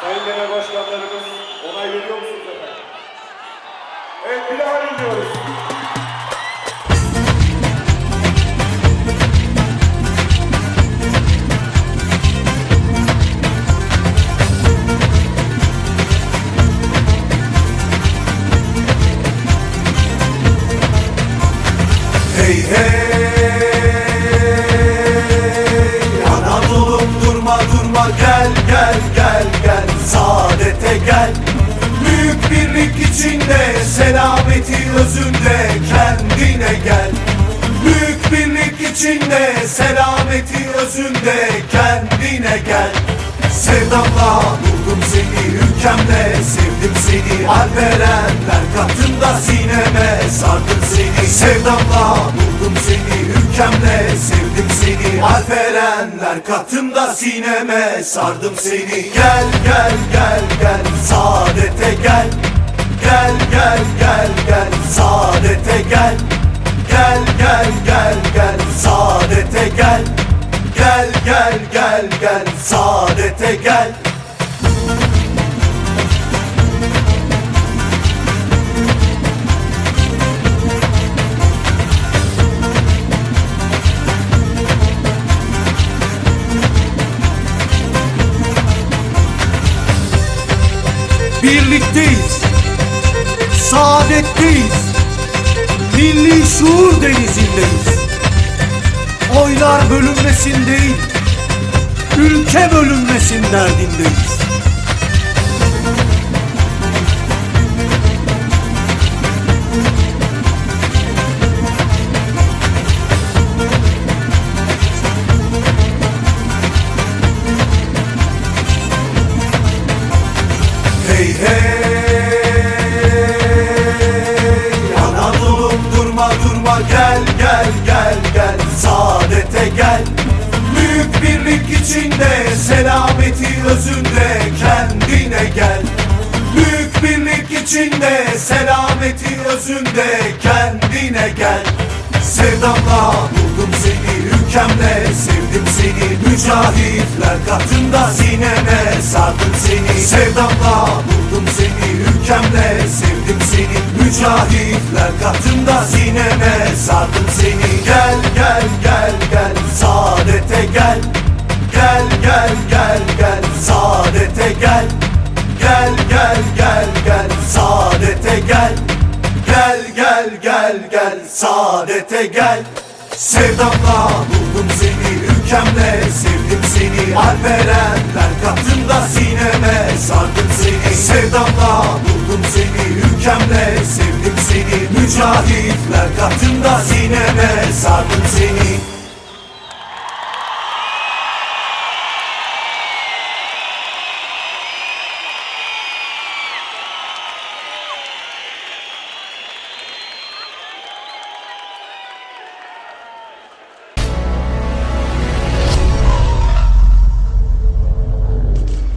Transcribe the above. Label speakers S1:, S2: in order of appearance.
S1: Sayın Genel Başkanlarımız onay veriyor musunuz efendim? Evet Bilal diyoruz.
S2: Hey hey gel. Büyük birlik içinde selameti özünde kendine gel. Sevdamla buldum seni ülkemle Sevdim seni alverenler katında sineme sardım seni. Sevdamla buldum seni ülkemle Sevdim seni alverenler katında sineme sardım seni. Gel gel gel gel saadete gel. Gel gel gel gel saadete gel Gel gel gel gel saadete gel. Gel gel gel gel saadete gel. Birlikteyiz. Saadetteyiz. Milli şuur denizindeyiz Oylar bölünmesin değil Ülke bölünmesin derdindeyiz durma gel gel gel gel. Saadete gel. Büyük birlik içinde selameti özünde kendine gel. Büyük birlik içinde selameti özünde kendine gel. Sevdamla buldum seni ülkemle Sevdim seni mücahitler katında Sineme sardım seni. Sevdamla buldum seni ülkemle Sevdim Şahitler katında sineme sardım seni. Gel gel gel gel saadete gel. Gel gel gel gel saadete gel. Gel gel gel gel saadete gel. Gel gel gel gel saadete gel. Sevdamla buldum seni ülkemle sevdim seni. Alperenler katında sineme sardım seni. Sevdamla Şahitler katında sineme sardım